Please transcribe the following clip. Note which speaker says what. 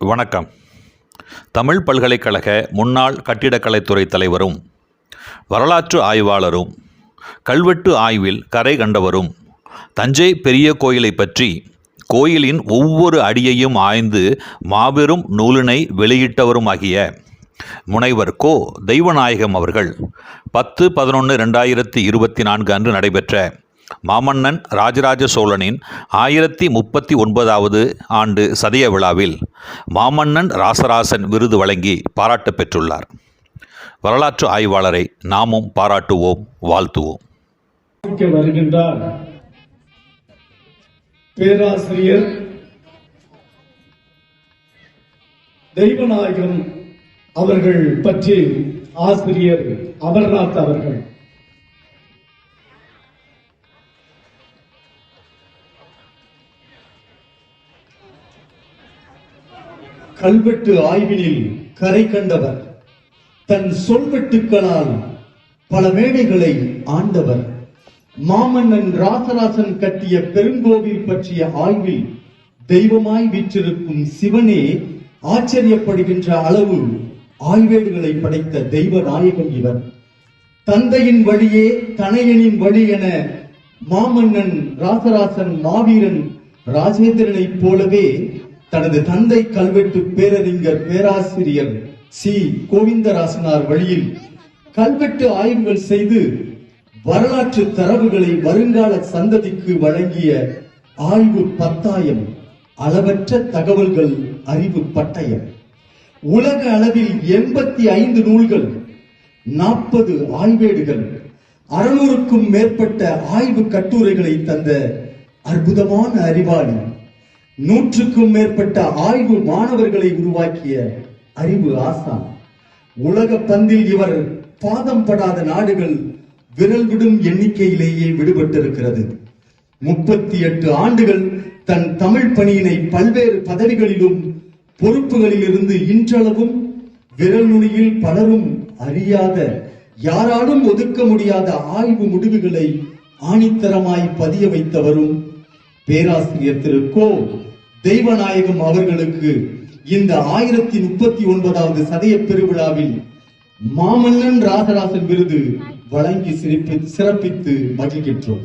Speaker 1: வணக்கம். தமிழ் பல்கலைக்கழக முன்னாள் கட்டிடக்கலைத்துறை தலைவரும் வரலாற்று ஆய்வாளரும் கல்வெட்டு ஆய்வில் கரை கண்டவரும் தஞ்சை பெரிய கோயிலை பற்றி கோயிலின் ஒவ்வொரு அடியையும் ஆய்ந்து மாபெரும் நூலினை வெளியிட்டவருமாகிய முனைவர் கோ. தெய்வநாயகம் அவர்கள் பத்து பதினொன்று ரெண்டாயிரத்தி இருபத்தி நான்கு அன்று நடைபெற்ற மாமன்னன் ராஜராஜ சோழனின் ஆயிரத்தி முப்பத்தி ஒன்பதாவது ஆண்டு சதய விழாவில் மாமன்னன் ராசராசன் விருது வழங்கி பாராட்டு பெற்றுள்ளார். வரலாற்று ஆய்வாளரை நாமும் பாராட்டுவோம் வாழ்த்துவோம்.
Speaker 2: வருகின்றார் பேராசிரியர் தெய்வநாயகம் அவர்கள் பற்றி ஆசிரியர் அமர்நாத் அவர்கள்.
Speaker 3: கல்வெட்டு ஆய்வினில் கரை கண்டவர். தன் சொல்வெட்டுக்களால் பல மேடைகளை ஆண்டவர். மாமன்னன் ராசராசன் கட்டிய பெருங்கோவில் பற்றிய ஆய்வில் தெய்வமாய் வீற்றிருக்கும் சிவனே ஆச்சரியப்படுகின்ற அளவு ஆய்வேடுகளை படைத்த தெய்வ நாயகம் இவர். தந்தையின் வழியே தனையனின் வழி என மாமன்னன் ராசராசன் மாவீரன் ராஜேந்திரனைப் போலவே தனது தந்தை கல்வெட்டு பேரறிஞர் பேராசிரியர் சி. கோவிந்தராசனார் வழியில் கல்வெட்டு ஆய்வுகள் செய்து வரலாற்று தரவுகளை வருங்கால சந்ததிக்கு வழங்கிய ஆய்வு பத்தாயம் அளவற்ற தகவல்கள் அறிவு பட்டயம். உலக அளவில் எண்பத்தி ஐந்து நூல்கள் நாற்பது ஆய்வேடுகள் அறுநூறுக்கும் மேற்பட்ட ஆய்வு கட்டுரைகளை தந்த அற்புதமான அறிவாளி நூற்றுக்கும் மேற்பட்ட ஆய்வு மாணவர்களை உருவாக்கிய அறிவு ஆசான். உலக பந்தில் இவர் பாதம் படாத நாடுகள் விரல் விடும் எண்ணிக்கையிலேயே விடுபட்டிருக்கிறது. முப்பத்தி எட்டு ஆண்டுகள் தன் தமிழ் பணியினை பல்வேறு பதவிகளிலும் பொறுப்புகளில் இருந்து இன்றளவும் விரல் நுனியில் பலரும் அறியாத யாராலும் ஒதுக்க முடியாத ஆய்வு முடிவுகளை ஆணித்தரமாய் பதிய வைத்தவரும் பேராசிரியர் திரு கோ. தெய்வநாயகம் அவர்களுக்கு இந்த ஆயிரத்தி முப்பத்தி ஒன்பதாவது சதய பெருவிழாவில் மாமன்னன் ராசராசன் விருது வழங்கி சிறப்பித்து மகிழ்கின்றோம்.